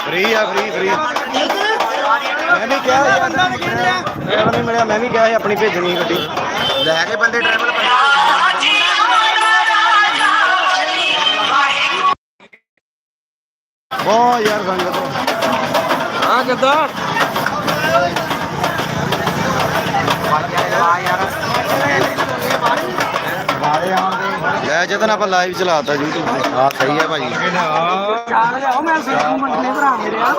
Free ਆ free free ਮੈਂ ਵੀ ਕਿਹਾ ਯਾਰ ਡਰਾਈਵਰ ਨਹੀਂ ਮਿਲਿਆ ਮੈਂ ਵੀ ਕਿਹਾ ਸੀ ਆਪਣੀ ਭੇਜਣੀ ਗੱਡੀ ਲੈ ਕੇ ਬੰਦੇ ਡਰਾਈਵਰ ਬਹੁਤ ਯਾਰ ਸੰਗਤ ਹਾਂ ਕਿੱਦਾਂ ਲੈ ਜਦਨ ਆਪਾਂ ਲਾਈਵ ਚਲਾਤਾ YouTube ਤੇ ਹਾਂ ਸਹੀ ਹੈ ਭਾਜੀ ਚਾਰ ਲਿਆਓ ਮੈਂ ਸਿੱਧੂ ਮੰਡਲੇ ਭਰਾ ਮੇਰੇ ਆ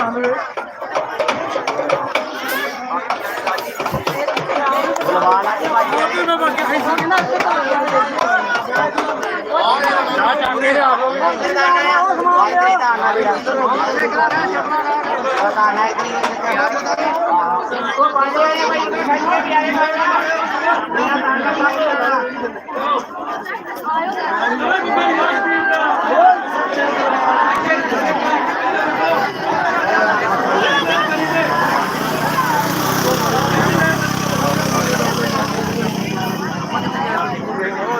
ਕਦੋਂ ਵੱਜੀ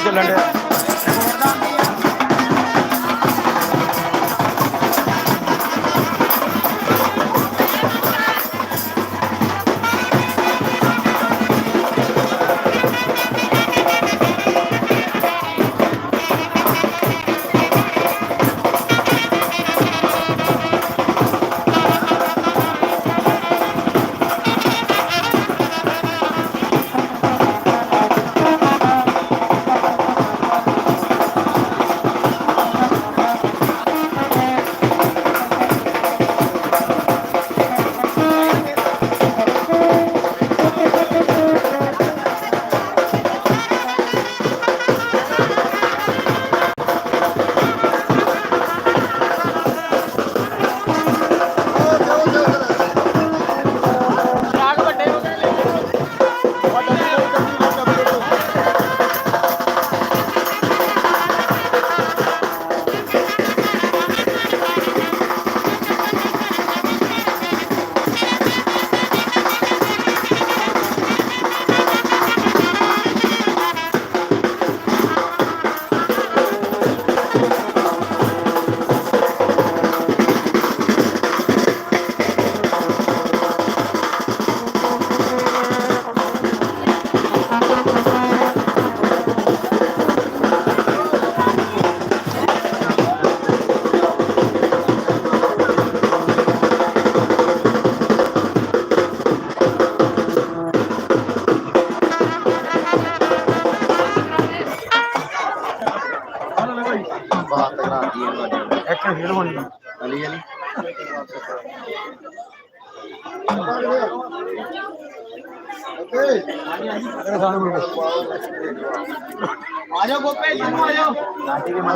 చెప్పి వెళ్ళండి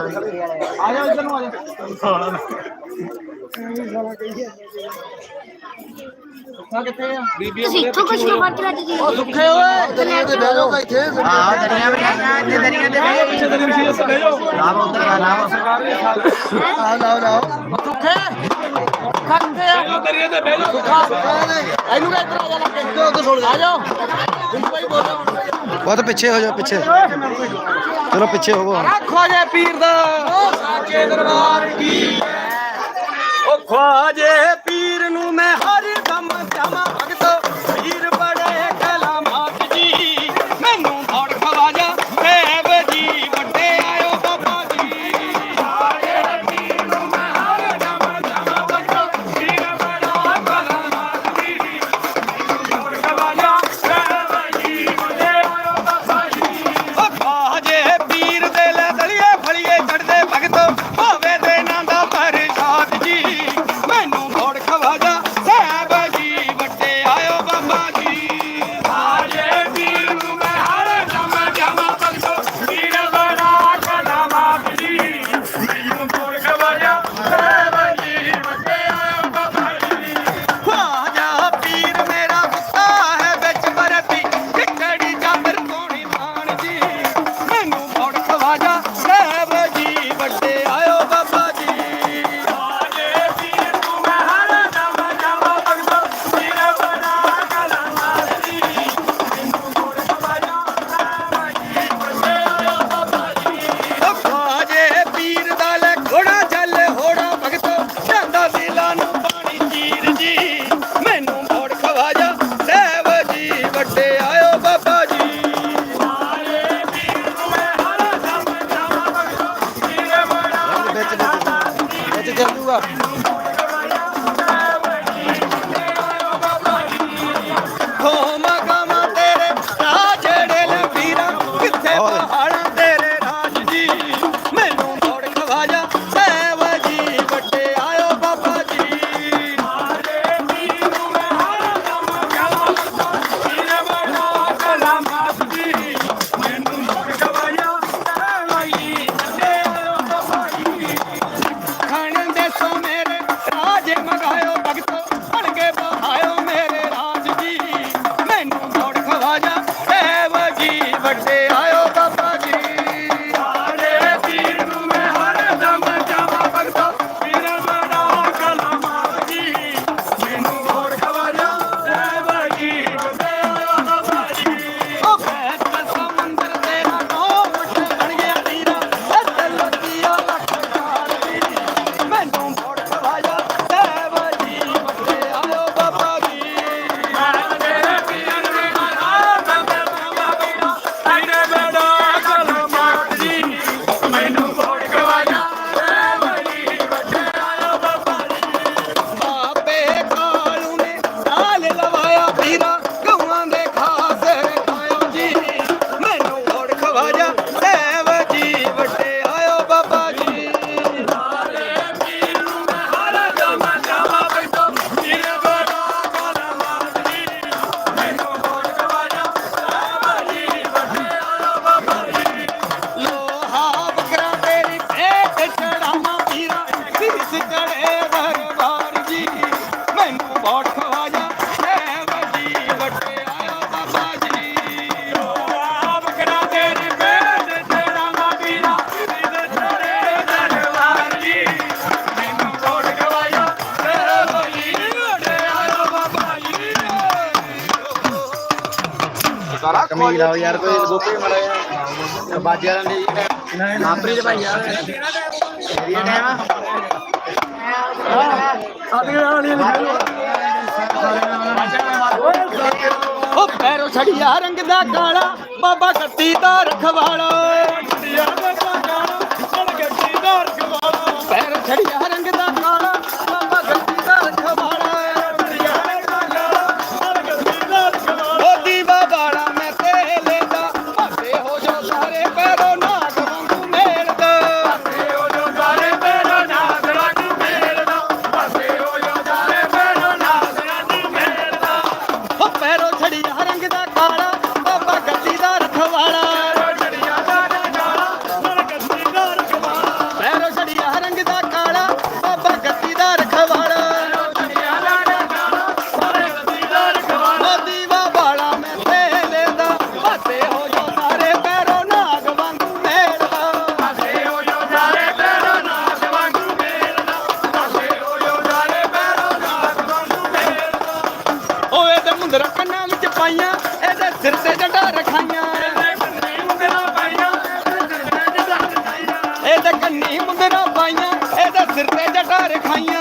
आ जाओ इधर आ जाओ ਤੁਸੀਂ ਇੱਥੋਂ ਕੁਝ ਨਾ ਬਾਕੀ ਰੱਜ ਜੀ ਉਹ ਸੁੱਖੇ ਓਏ ਦਰਿਆ ਤੇ ਬਹਿ ਜਾਓ ਇੱਥੇ ਹਾਂ ਦਰਿਆ ਤੇ ਦਰਿਆ ਤੇ ਬਹਿ ਜਾਓ ਪਿੱਛੇ ਤੇ ਪਿੱਛੇ ਤੇ ਬਹਿ ਜਾਓ ਨਾਮ ਉਧਰ ਦਾ ਨਾਮ ਸਰਕਾਰ ਦੇ ਖਾਲ ਆ ਨਾ ਨਾ ਸੁੱਖੇ ਖੱਤੇ ਆ ਦਰਿਆ ਤੇ ਬਹਿ ਜਾਓ ਸੁੱਖਾ ਇਹਨੂੰ ਇੱਧਰ ਆ ਜਾ ਲੱਗੇ ਇੱਧਰ ਉੱਧਰ ਛੋੜ ਆ ਜਾਓ ਭਾਈ ਬੋਲੋ ਬਹੁਤ ਪਿੱਛੇ ਹੋ ਜਾ ਪਿੱਛੇ। ਚਲੋ ਪਿੱਛੇ ਹੋਵੋ ਖਵਾਜੇ ਪੀਰ ਦਾ ਸਾਚੇ ਦਰਬਾਰ ਕੀ ਉਹ ਖਵਾਜੇ ਪੀਰ ਨੂੰ ਮੈਂ ਸਾਰਾ ਕਮੀ ਲਾਓ ਯਾਰ ਕੋਈ ਗੋਪੀ ਮੜਾ ਯਾਰ ਬਾਜੀ ਵਾਲਾ ਨੇ ਆਪਰੀ ਦੇ ਭਾਈ ਯਾਰ। ਮੇਰੀ ਟਾਈਮ ਆ। ਸਾਡੀ ਵਾਲੀ ਉਹ ਪੈਰੋ ਛੜੀਆ ਰੰਗ ਦਾ ਕਾਲਾ ਬਾਬਾ ਗੱਤੀ ਦਾ ਰਖਵਾਲਾ ਛੜੀਆ ਰੰਗ ਦਾ ਕਾਲਾ ਬਾਬਾ ਗੱਤੀ ਦਾ ਰਖਵਾਲਾ। ਪੈਰੋ ਛੜੀਆ ਰੰਗ ਦਾ ਕਾਲਾ। 欢看一。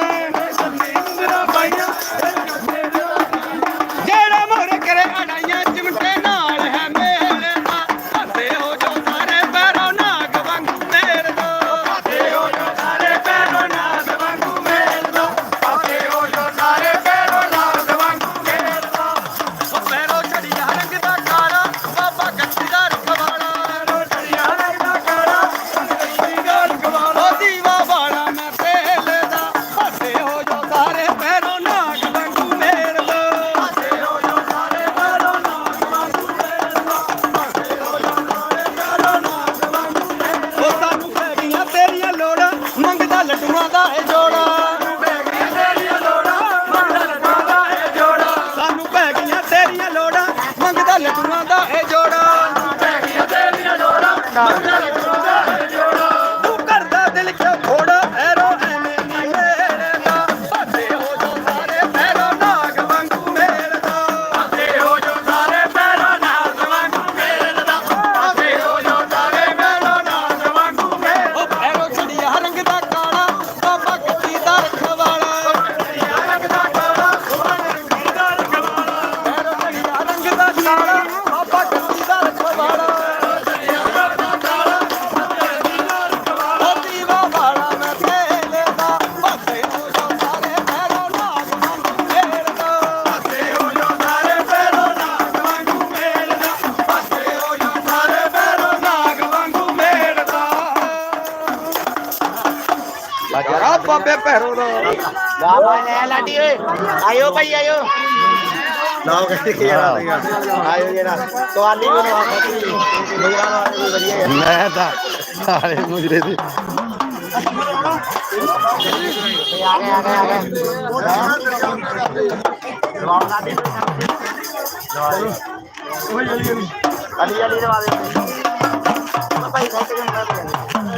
आयो भाई आयो। नाव कैसे आयो ये ना तो आदमी को मैं था। सारे मुजरे थे आ गए आ गए आ गए अली अली दे भाई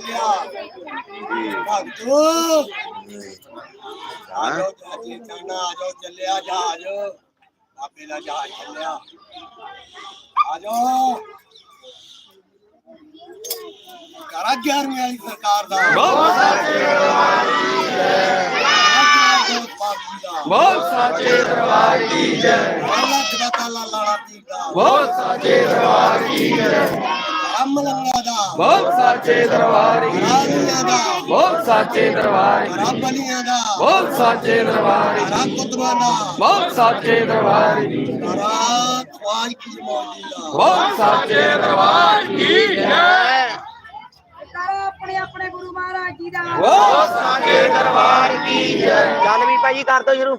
ਚੱਲਿਆ ਭਗਤੋ ਆ ਜਾਓ ਜੀ ਚੰਨਾ ਆ ਜਾਓ ਚੱਲਿਆ ਜਹਾਜ ਆਪੇ ਦਾ ਜਹਾਜ ਚੱਲਿਆ ਆ ਜਾਓ ਕਰਾ 11ਵੀਂ ਵਾਲੀ ਸਰਕਾਰ ਦਾ ਬਹੁਤ ਸੱਚੇ ਦਰਬਾਰੀ ਜੈ ਬਹੁਤ ਸੱਚੇ ਦਰਬਾਰੀ ਜੈ ਅੱਲਾਹ ਦਾ ਤਾਲਾ ਲਾਲਾ ਦੀ ਦਾ ਬਹੁਤ ਸੱਚੇ ਦਰਬਾਰੀ ਜੈ ਰਾਮ ਲੰਗਾ ਕੀ ਰਾਜਿਆਂ ਦਾ ਬਹੁਤ ਸਾਚੇ ਦਰਬਾਰ ਕੀ ਰੱਬਲੀਆਂ ਦਾ ਬਹੁਤ ਸਾਚੇ ਦਰਬਾਰ ਕੀ ਰਾਮ ਕੁਦਰਾ ਦਾ ਬਹੁਤ ਸਾਚੇ ਦਰਬਾਰ ਰਾਤ ਖਵਾਜ ਕੀ ਮੌਜੀ ਦਾ ਬਹੁਤ ਸਾਚੇ ਦਰਬਾਰ ਕੀ ਜੈ ਕਰੋ ਆਪਣੇ ਆਪਣੇ ਗੁਰੂ ਮਹਾਰਾਜ ਜੀ ਦਾ। ਬਹੁਤ ਸਾਚੇ ਦਰਬਾਰ ਕੀ ਜੈ ਚੱਲ ਵੀ ਭਾਈ ਕਰ ਦੋ ਸ਼ੁਰੂ।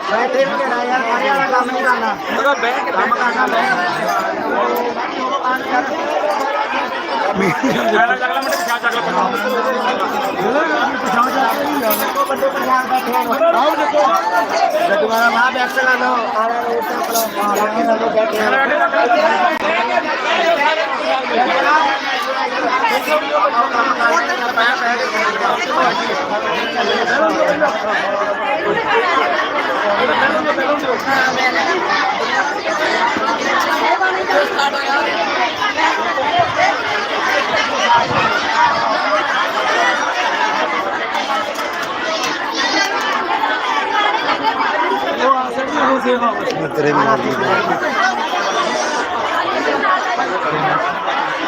ਬੈਠੇ ਨੂੰ ਕਿਹੜਾ ਯਾਰ ਸਾਰੇ ਵਾਲਾ ਕੰਮ ਨਹੀਂ ਕਰਨਾ ਉਹਦਾ ਬਹਿ ਕੇ ਕੰਮ ਕਰਨਾ ਬਹਿ ਗੱਡੂਆਂ ਦਾ ਮਾਂ ਬੈਠ ਲਾ ਲਓ ਆਲਾ ਰੋਡ ਤੇ ਆਪਣਾ ਮਾਰਾ ਕੇ ਨਾ ਲੋ ਬੈਠੇ ਤੇਰੇ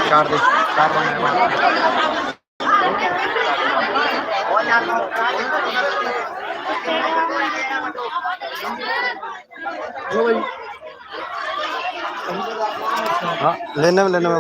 चार चार Đó, lên em lên em